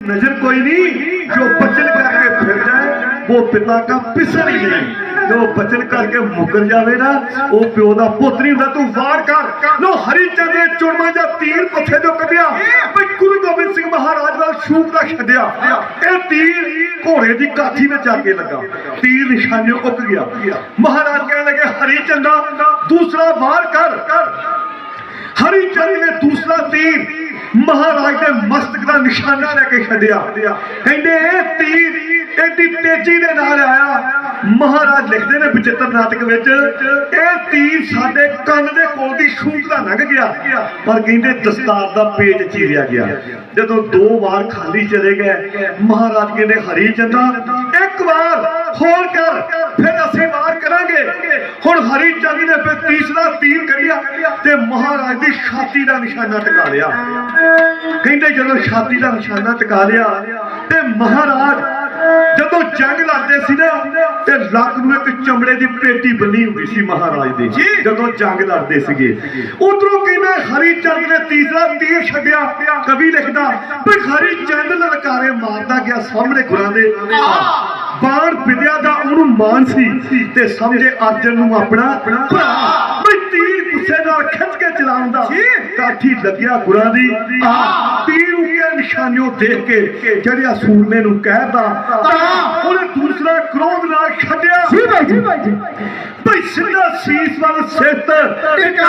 नज़र कोई नहीं, जो बचन करके फिर जाए, वो पिता का पिसर ही नहीं जो बचन करके मुकर जावे ना, वो प्यो का पुत नहीं होता तू वार कर। लो हरी चंद ने जा तीर पत्थे जो कटिया गुरु गोबिंद सिंह महाराज का शूक का छड़िया ये तीर घोड़े की काठी में जाके लगा तीर निशाने उक गया। महाराज कह लगे हरी चंदा दूसरा वार कर। हरी चंद ने दूसरा तीर ਮਹਾਰਾਜ ਦੇ ਮਸਤਕ ਦਾ ਨਿਸ਼ਾਨਾ ਲੈ ਕੇ ਛੱਡਿਆ। ਕਹਿੰਦੇ ਇਹ ਤੀਰ ਐਡੀ ਤੇਜ਼ੀ ਦੇ ਨਾਲ ਆਇਆ। ਮਹਾਰਾਜ ਲਿਖਦੇ ਨੇ ਬਚਿੱਤਰ ਨਾਟਕ ਵਿੱਚ, ਇਹ ਤੀਰ ਸਾਡੇ ਕੰਨ ਦੇ ਕੋਲ ਦੀ ਸ਼ੂਕ ਦਾ ਲੰਘ ਗਿਆ। ਪਰ ਕਹਿੰਦੇ, ਦਸਤਾਰ ਦਾ ਪੇਜ ਚੀਰਿਆ ਗਿਆ। ਜਦੋਂ ਦੋ ਵਾਰ ਖਾਲੀ ਚਲੇ ਗਏ, ਮਹਾਰਾਜ ਕਹਿੰਦੇ, ਹਰੀ ਚੰਦਾ, ਇੱਕ ਵਾਰ ਹੋਰ ਕਰ, ਫਿਰ ਅਸੀਂ ਵਾਰ ਕਰਾਂਗੇ। ਹੁਣ ਹਰੀ ਚੰਦ ਨੇ ਫਿਰ ਤੀਸਰਾ ਤੀਰ ਕੱਢਿਆ ਤੇ ਮਹਾਰਾਜ ਦੀ ਛਾਤੀ ਦਾ ਨਿਸ਼ਾਨਾ ਟਿਕਾ ਲਿਆ। ਕਹਿੰਦੇ ਜਦੋਂ ਛਾਤੀ ਦਾ ਨਿਸ਼ਾਨਾ ਟਿਕਾ ਲਿਆ ਤੇ ਮਹਾਰਾਜ ਜਦੋਂ ਜੰਗ ਲੜਦੇ ਸੀ ਨਾ ਤੇ ਲੱਕ ਨੂੰ ਇੱਕ ਚਮੜੇ ਦੀ ਪੇਟੀ ਬੰਨੀ ਹੁੰਦੀ ਸੀ ਮਹਾਰਾਜ ਦੀ ਜਦੋਂ ਜੰਗ ਲੜਦੇ ਸੀਗੇ। ਉਧਰੋਂ ਕਹਿੰਦੇ ਹਰੀ ਚੰਦ ਨੇ ਤੀਸਰਾ ਤੀਰ ਛੱਡਿਆ ਕਵੀ ਲਿਖਦਾ ਵੀ ਹਰੀ ਚੰਦ ਲਲਕਾਰੇ ਮਾਰਦਾ ਗਿਆ ਸਾਹਮਣੇ ਗੁਰਾਂ ਦੇ। ਬਾਣ ਵਿਦਿਆ ਦਾ ਉਹਨੂੰ ਮਾਨ ਸੀ ਤੇ ਸਮਝੇ ਅਰਜਨ ਨੂੰ ਆਪਣਾ ਭਰਾ। ਵੀ ਤੀਰ ਗੁੱਸੇ ਨਾਲ ਖਿੱਚ ਕੇ ਚਲਾਉਂਦਾ ਕਾਠੀ ਲੱਗਿਆ ਗੁਰਾਂ ਦੀ। ਆਹ, ਤੀਰ ਉਕੇ ਨਿਸ਼ਾਨਿਓ ਦੇਖ ਕੇ ਜਿਹੜਿਆ ਸੂਰਮੇ ਨੂੰ ਕਹਿਦਾ ਤਾਂ ਉਹਨੇ ਦੂਸਰਾ ਕ੍ਰੋਧ ਨਾਲ ਛੱਡਿਆ। ਜੀ ਭਾਈ ਜੀ ਭਾਈ ਜੀ। ਭਈ ਸਿੱਧਾ ਸੀਸ ਵੱਲ ਸਿੱਤ ਟਿਕਾ।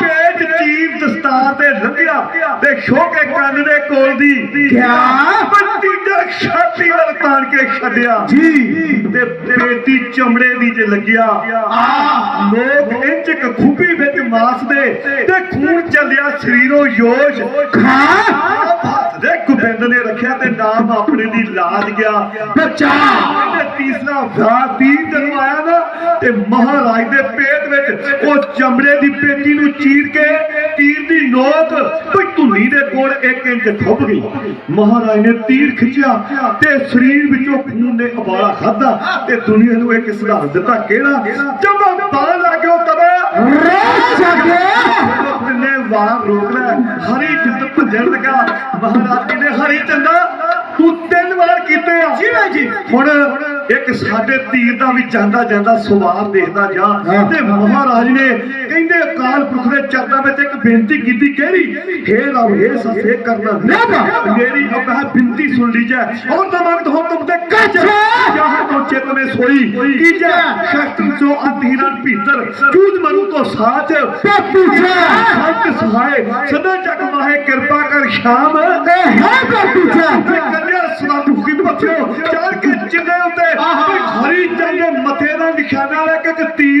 ਪੇਟ ਚੀਰ ਦਸਤਾਰ ਤੇ ਲੰਘਿਆ ਤੇ ਸ਼ੋਕੇ ਕੰਨ ਦੇ ਕੋਲ ਦੀ ਕਿਆ? ਬੱਤੀ ਦਾ ਛਾਤੀ ਵੱਲ ਤਾਣ ਕੇ ਛੱਡਿਆ। ਜੀ। ਤੇ ਪੇਟੀ ਚਮੜੇ ਦੀ ਚ ਲੱਗਿਆ। ਆ। ਲੋਕ ਇੰਚ ਕ ਖੂਬੀ ਵਿੱਚ ਮਾਸ ਦੇ ਤੇ ਖੂਨ ਚੱਲਿਆ ਸਰੀਰੋਂ ਯੋਸ਼ ਖਾ ਦੇ ਗੋਬਿੰਦ ਨੇ ਰੱਖਿਆ ਤੇ ਨਾਮ ਆਪਣੇ ਦੀ ਲਾਜ ਗਿਆ। ਬੱਚਾ। ਤੇ ਤੀਸਰਾ ਤੀਰ ਜਦੋਂ ਆਇਆ ਨਾ ਤੇ ਮਹਾਰਾਜ ਦੇ ਪੇਟ ਵਿੱਚ ਉਹ ਚਮੜੇ ਦੀ ਪੇਟੀ ਨੂੰ ਚੀਰ ਕੇ ਤੀਰ ਦੀ ਨੋਕ ਕੋਈ ਧੁੰਨੀ ਦੇ ਕੋਲ 1 ਇੰਚ ਖੁੱਭ ਗਈ। ਮਹਾਰਾਜ ਨੇ ਤੀਰ ਖਿੱਚਿਆ ਤੇ ਸਰੀਰ ਵਿੱਚੋਂ ਖੂਨ ਨੇ ਉਬਾਲਾ ਖਾਦਾ ਤੇ ਦੁਨੀਆ ਨੂੰ ਇੱਕ ਸਿਧਾਂਤ ਦਿੱਤਾ ਕਿਹੜਾ? ਜਦੋਂ ਬਾਣ ਲੱਗਿਓ ਤਵੇ। ਰੇ ਜਾਗੇ। ਨੇ ਵਾਰ ਰੋਕ ਲੈ। ਹਰੀ ਚੰਦ ਭੱਜਣ ਲੱਗਾ। ਮਹਾਰਾਜ ਨੇ ਹਰੀ ਚੰਦਾ ਤੂੰ ਤਿੰਨ ਵਾਰ ਕੀਤੇ ਆ। ਜੀ ਜੀ। ਹੁਣ ਇੱਕ ਸਾਡੇ ਤੀਰ ਦਾ ਵੀ ਜਾਂਦਾ ਜਾਂਦਾ ਸਵਾਰ ਦੇਖਦਾ ਜਾ ਤੇ ਮਹਾਰਾਜ ਨੇ ਕਹਿੰਦੇ ਅਕਾਲ ਪੁਰਖ ਦੇ ਚਰਨਾਂ ਵਿੱਚ ਇੱਕ ਬੇਨਤੀ ਕੀਤੀ ਕਿਹੜੀ? ਹੇ ਰੱਬ ਹੇ ਸਸੇ ਕਰਨਾ। ਮੇਰੀ ਅੱਬਾ ਬੇਨਤੀ ਸੁਣ ਲੀਜੈ ਔਰ ਤਮਕਤ ਹੋ ਤੁਮ ਤੇ ਕਚ। ਜਾਹ ਤੋ ਚਿਤ ਮੇ ਸੋਈ ਕੀਜੈ ਸ਼ਕਤੀ ਜੋ ਅਧੀਰਨ ਭੀਤਰ। ਚੂਜ ਮਰੂ ਤੋਂ ਸਾਚ। ਪੂਜੈ ਸੰਤ ਸਹਾਇ ਸਦਾ ਜਗ ਮਾਹੇ ਕਿਰਪਾ ਕਰ ਸ਼ਾਮ। ਹੈ ਕਰ ਪੂਜੈ ਕੰਨਿਆ ਸੁਣਾ ਤੂ ਖਿਦਮਤ ਚੋ ਚਿੰਨੇ ਉੱਤੇ ਹਰੀ ਚੰਗੇ ਮੱਥੇ ਦਾ ਨਿਸ਼ਾਨਾ ਲੈ ਕੇ ਇੱਕ ਤੀਰ